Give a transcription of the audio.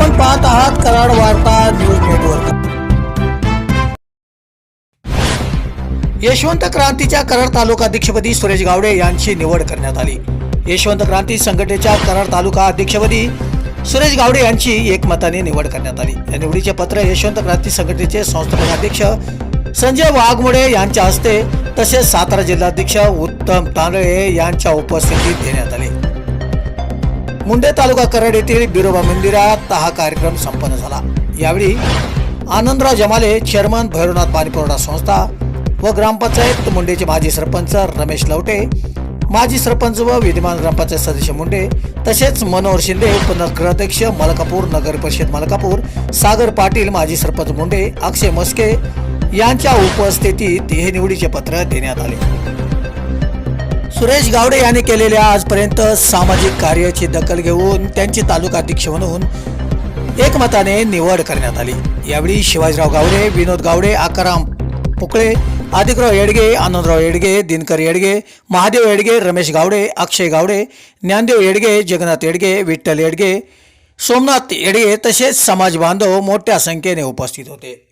आपण पाहत आहात कराड वार्ता न्यूज नेटवर्क. यशवंत क्रांतीच्या कराड तालुका अध्यक्षपदी सुरेश गावडे यांची निवड करण्यात आली. यशवंत क्रांती संघटनेच्या कराड तालुका अध्यक्षपदी सुरेश गावडे यांची एकमताने निवड करण्यात आली. या निवडीचे पत्र यशवंत क्रांती संघटनेचे संस्थापक अध्यक्ष संजय वाघमोडे यांच्या हस्ते तसेच सातारा जिल्हाध्यक्ष उत्तम तांदळे यांच्या उपस्थितीत देण्यात आले. मुंडे तालुका कराड येथील बिरोबा मंदिरात हा कार्यक्रम संपन्न झाला. यावेळी आनंदराव जमाले चेअरमन भैरवनाथ पाणीपुरवठा संस्था व ग्रामपंचायत मुंडेचे माजी सरपंच रमेश लवटे माजी सरपंच व विद्यमान ग्रामपंचायत सदस्य मुंडे तसेच मनोहर शिंदे उपनगराध्यक्ष मलकापूर नगर परिषद मलकापूर सागर पाटील माजी सरपंच मुंडे अक्षय मस्के यांच्या उपस्थितीत हे निवडीचे पत्र देण्यात आले. सुरेश गावडे यांनी केलेल्या आजपर्यंत सामाजिक कार्याची दखल घेऊन त्यांची तालुका अध्यक्ष म्हणून एकमताने निवड करण्यात आली. यावेळी शिवाजीराव गावडे विनोद गावडे आकाराम पुकळे आदिकराव येडगे आनंदराव येडगे दिनकर येडगे महादेव येडगे रमेश गावडे अक्षय गावडे ज्ञानदेव येडगे जगन्नाथ येडगे विठ्ठल येडगे सोमनाथ येडगे तसेच समाज बांधव मोठ्या संख्येने उपस्थित होते.